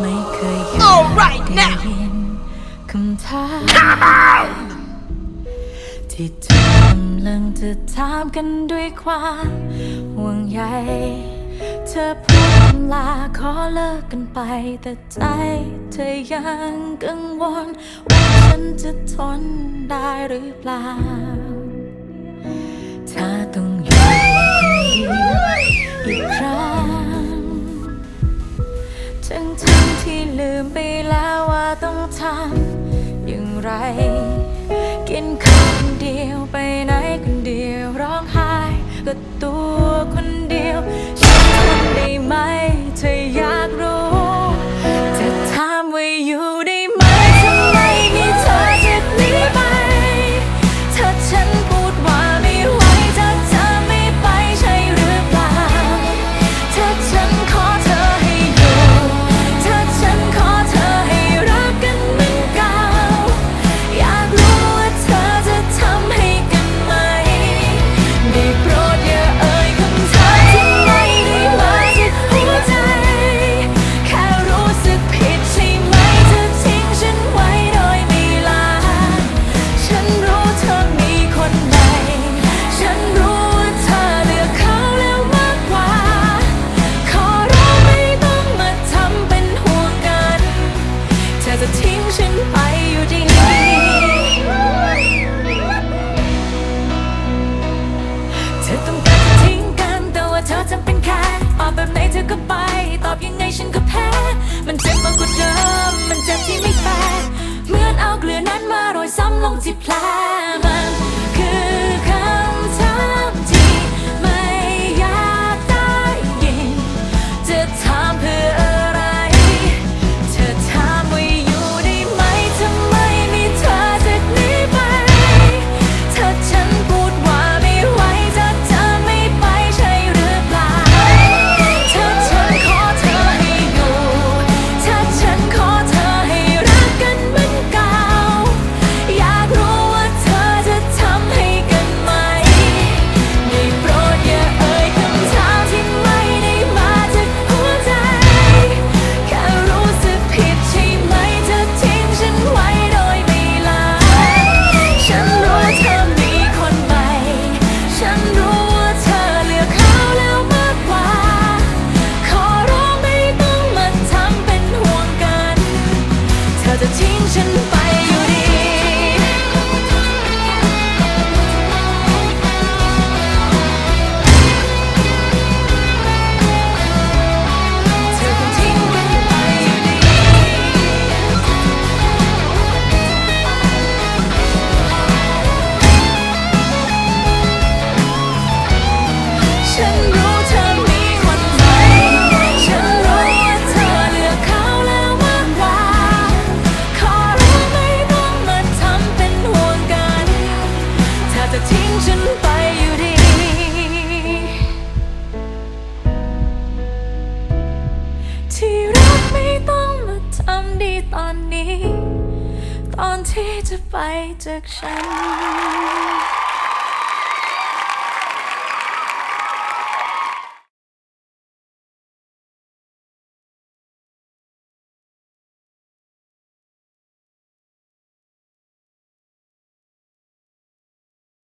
ไม่เคยอยากได้ยินคำถามที่เธอกำลังจะถามกันด้วยความห่วงใยเธอพูดลาขอเลิกกันไป แต่ใจเธอยังกังวล ว่าฉันจะทนได้หรือเปล่า 끝. multiply. ที่รักไม่ต้องมาทำดีตอนนี้ ตอนที่จะไปจากฉัน